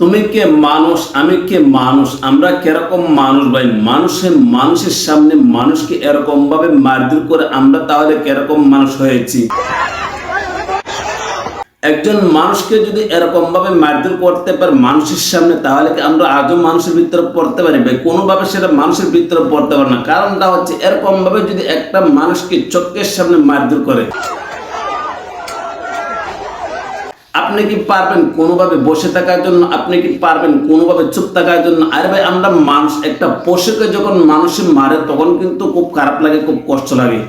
তুমি কে মানুষ, আমি কে মানুষ, আমরা কীরকম মানুষ ভাই? মানুষের মানুষের সামনে মানুষকে এরকম ভাবে মারধর করে আমরা তাহলে কীরকম মানুষ হয়েছি? একজন মানুষকে যদি এরকম ভাবে মারধর করতে পারে মানুষের সামনে, তাহলে কি আমরা আজও মানুষের ভিতরে পড়তে পারি ভাই? কোনোভাবে সেটা মানুষের ভিতরে পড়তে পারে না। কারণটা হচ্ছে এরকম ভাবে যদি একটা মানুষকে চোখের সামনে মারধর করে আপনি কি পারবেন কোনোভাবে বসে থাকার জন্য? আপনি কি পারবেন কোনোভাবে চুপ থাকার জন্য? আরে ভাই, আমরা মানুষ, একটা পশুকে যখন মানুষে মারে, তখন কিন্তু খুব খারাপ লাগে, খুব কষ্ট লাগে।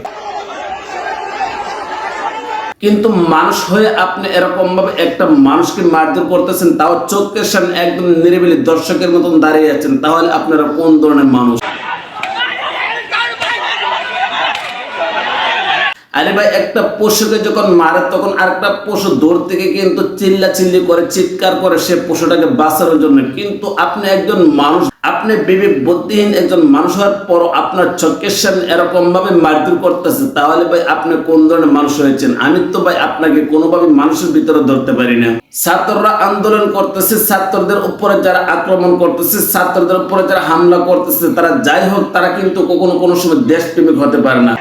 কিন্তু মানুষ হয়ে আপনি এরকম ভাবে একটা মানুষকে মারধর করতেছেন, তাও চোখের সামনে একদম নিরিবিলি দর্শকের মতন দাঁড়িয়ে আছেন, তাহলে আপনারা কোন ধরনের মানুষ? আরে ভাই, একটা পশুকে যখন মারে, তখন আরেকটা পশু দূর থেকে কিন্তু চিল্লা চিল্লি করে, চিৎকার করে, সে পশুটাকে বাঁচানোর জন্য। কিন্তু আপনি একজন মানুষ, আপনি বিবেক বুদ্ধিহীন একজন মানুষ হওয়ার পর আপনার চোখের সামনে এরকম ভাবে মারধর করতেছে, তাহলে ভাই আপনি কোন ধরনের মানুষ হয়েছেন? আমি তো ভাই আপনাকে কোনোভাবে মানুষের ভিতরে ধরতে পারি না। ছাত্ররা আন্দোলন করতেছে, ছাত্রদের উপরে যারা আক্রমণ করতেছে, ছাত্রদের উপরে যারা হামলা করতেছে, তারা যাই হোক, তারা কিন্তু কখনো কোনো সময় দেশপ্রেমিক হতে পারে না।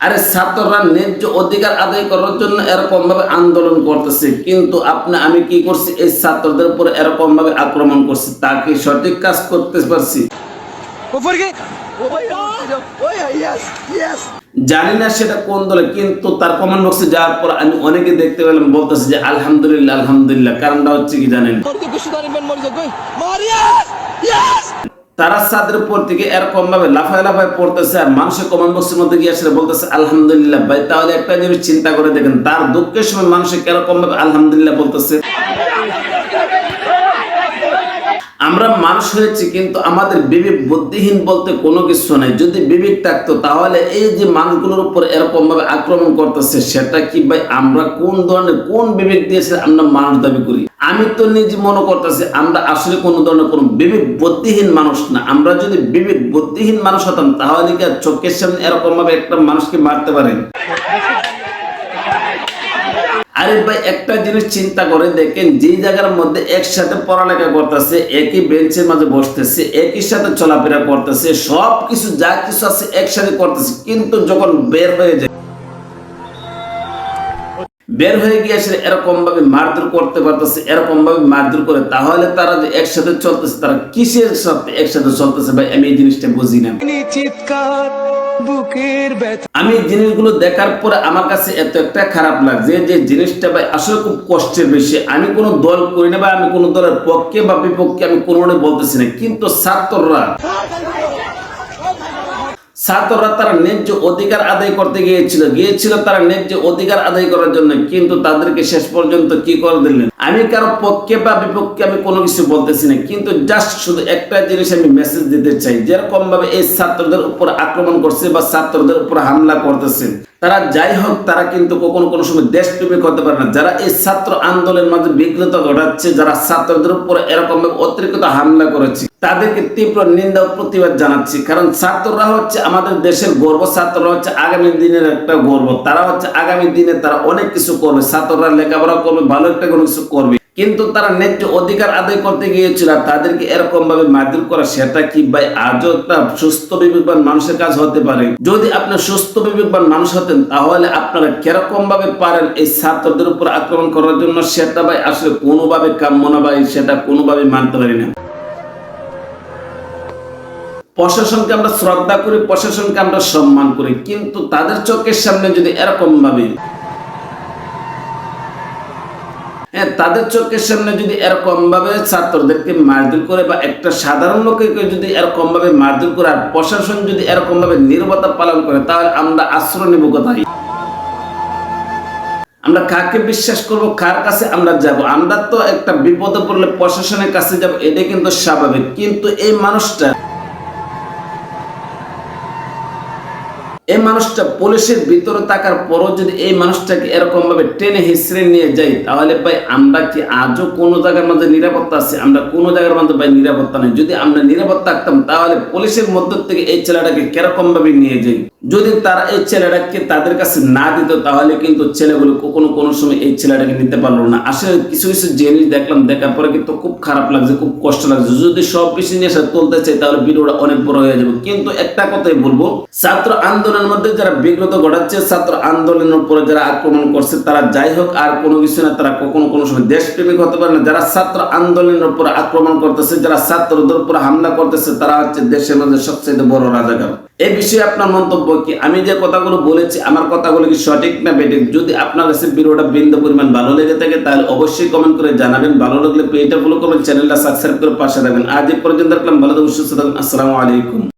আরে ছাত্ররা ন্যায্য অধিকার আদায় করার জন্য এরকম ভাবে আন্দোলন করতেছে কিন্তু আপনি আমি কি করছি? এই ছাত্রদের উপর এরকমভাবে আক্রমণ করছি তাকে সঠিক কাজ করতে পারছি? জানি না সেটা কোন দলে কিন্তু তার কমেন্ট বক্সে যাওয়ার পর আমি অনেকে দেখতে পেলাম বলতেছে যে আলহামদুলিল্লাহ আলহামদুলিল্লাহ কারণটা হচ্ছে কি জানেন? তারা ছাদের উপর থেকে এরকম ভাবে লাফায় লাফায় পড়তেছে আর মানুষের কমান বক্সের মধ্যে গিয়ে আসলে বলতেছে, আলহামদুলিল্লাহ ভাই, তাহলে একটা জিনিস চিন্তা করে দেখেন, তার দুঃখের সময় মানুষে এরকম ভাবে আলহামদুলিল্লাহ বলতেছে। আমরা মানুষ হয়েছি, কিন্তু আমাদের বিবেক বুদ্ধিহীন বলতে কোনো কিছু নাই। যদি বিবেক থাকতো, তাহলে এই যে মানুষগুলোর উপর এরকম ভাবে আক্রমণ করতেছে, সেটা কি ভাই আমরা কোন ধরনের, কোন বিবেক দিয়েছে আমরা মানুষ দাবি করি? আমি তো নিজে মনে করতেছি, আমরা আসলে কোনো ধরনের কোনো বিবেক বুদ্ধিহীন মানুষ না। আমরা যদি বিবেক বুদ্ধিহীন মানুষ হতাম, তাহলে কি আর চোখের সামনে এরকম ভাবে একটা মানুষকে মারতে পারেন আরে ভাই, একটা জিনিস চিন্তা করে দেখেন, যে জায়গার মধ্যে একসাথে পড়ালেখা করতেছে, একই বেঞ্চের মাঝে বসতেছে, একই সাথে চলাফেরা করতেছে সব কিছু যা কিছু আছে একসাথে করতেছে, কিন্তু যখন বের হয়ে যায়, বের হয়ে গিয়ে সে এরকম ভাবে মারধর করতে পারতেছে এরকম ভাবে মারধর করে, তাহলে তারা যে একসাথে চলতেছে, তারা কিসের সাথে একসাথে চলতেছে ভাই, আমি এই জিনিসটা বুঝি না। চিৎকার। বুকের ব্যথা। আমি জিনিসগুলো দেখার পরে আমার কাছে এত একটা খারাপ লাগছে যে জিনিসটা ভাই আসলে খুব কষ্টের বেশি আমি কোনো দল করি না বা আমি কোনো দলের পক্ষে বা বিপক্ষে আমি কোনো বলতেছি না। কিন্তু ছাত্ররা ছাত্ররা তারা ন্যায্য অধিকার আদায় করতে গিয়েছিল। গিয়েছিল তারা ন্যায্য অধিকার আদায় করার জন্য, কিন্তু তাদেরকে শেষ পর্যন্ত কি করে দিলেন? আমি কারও পক্ষে বা বিপক্ষে আমি কোনো কিছু বলতেছি না, কিন্তু জাস্ট শুধু একটা জিনিস আমি মেসেজ দিতে চাই। যেরকম ভাবে এই ছাত্রদের উপর আক্রমণ করছে বা ছাত্রদের উপর হামলা করতেছে। তারা যাই হোক, তারা কিন্তু কখনো কোনো সময় দেশপ্রেমিক হতে পারে না। যারা এই ছাত্র আন্দোলনের মাঝে বিঘ্নতা ঘটাচ্ছে, যারা ছাত্রদের উপর এরকম অতিরিক্ত হামলা করেছে, তাদেরকে তীব্র নিন্দা ও প্রতিবাদ জানাচ্ছি। কারণ ছাত্ররা হচ্ছে আমাদের দেশের গর্ব, ছাত্ররা হচ্ছে আগামী দিনের একটা গর্ব। তারা হচ্ছে আগামী দিনে তারা অনেক কিছু করবে। ছাত্ররা লেখাপড়া করবে, ভালো একটা কোনো কিছু করবে। কিন্তু তারা ন্যায্য অধিকার আদায় করতে গিয়েছিল তাদেরকে এরকম ভাবে মারধর করা সেটা কি ভাই আজও একটা সুস্থ বিবেকবান মানুষের কাজ হতে পারে? যদি আপনি সুস্থ বিবেকবান মানুষ হতেন, তাহলে আপনারা কীরকম ভাবে পারেন এই ছাত্রদের উপর আক্রমণ করার জন্য? সেটা ভাই আসলে কোনোভাবে কাম্য না ভাই, সেটা কোনোভাবে মানতে পারি না। প্রশাসনকে আমরা শ্রদ্ধা করি, প্রশাসনকে আমরা সম্মান করি, কিন্তু তাদের চোখের সামনে যদি এরকম ভাবে হ্যাঁ তাদের চোখের সামনে যদি এরকম ভাবে ছাত্রদেরকে মারধর করে বা একটা সাধারণ লোককে যদি এরকম ভাবে মারধর করে আর প্রশাসন যদি এরকম ভাবে নির্ভরতা পালন করে, তাহলে আমরা আশ্রয় নেব কোথায়? আমরা কাকে বিশ্বাস করব? কার কাছে আমরা যাব? আমরা তো একটা বিপদে পড়লে প্রশাসনের কাছে যাব এটা কিন্তু স্বাভাবিক। কিন্তু এই মানুষটা এই মানুষটা পুলিশের ভিতরে থাকার পরও যদি এই মানুষটাকে এরকম ভাবে টেনে হিসড়ে নিয়ে যাই, তাহলে ভাই আমরা কি আজও কোনো জায়গার মধ্যে নিরাপত্তা আছে? আমরা কোনো জায়গার মধ্যে ভাই নিরাপত্তা নেই। যদি আমরা নিরাপত্তা থাকতাম, তাহলে পুলিশের মধ্য থেকে এই ছেলেটাকে কীরকম ভাবে নিয়ে যাই? যদি তারা এই ছেলেটাকে তাদের কাছে না দিত, তাহলে কিন্তু ছেলেগুলো কখনো কোনো সময় এই ছেলেটাকে নিতে পারল না। আসলে কিছু কিছু জিনিস দেখলাম, দেখার পরে কিন্তু খুব খারাপ লাগছে, খুব কষ্ট লাগছে। যদি সব কিছু নিয়ে তুলতে চাই তাহলে ভিডিওটা অনেক বড় হয়ে যাবে। কিন্তু একটা কথাই বলব, ছাত্র আন্দোলনের মধ্যে যারা বিগ্রত ঘটাচ্ছে, ছাত্র আন্দোলনের উপরে যারা আক্রমণ করছে, তারা যাই হোক, আর কোনো কিছু না, তারা কখনো কোনো সময় দেশপ্রেমিক হতে পারে না। যারা ছাত্র আন্দোলনের উপর আক্রমণ করতেছে, যারা ছাত্রদের উপর হামলা করতেছে, তারা হচ্ছে দেশের মধ্যে সবচেয়ে বড় রাজাকার। এই বিষয়ে আপনার মন্তব্য কি? আমি যে কথাগুলো বলেছি, আমার কথাগুলো কি সঠিক না বেঠিক? যদি আপনার কাছে ভিডিওটা বিন্দু পরিমাণ ভালো লেগে থাকে, তাহলে অবশ্যই কমেন্ট করে জানাবেন। ভালো লাগলে পেজটা ফলো করবেন চ্যানেলটা সাবস্ক্রাইব করে পাশে থাকবেন। আজ এ পর্যন্ত রাখলাম, ভালো থাকুন, সুস্থ থাকুন, আসসালামু আলাইকুম।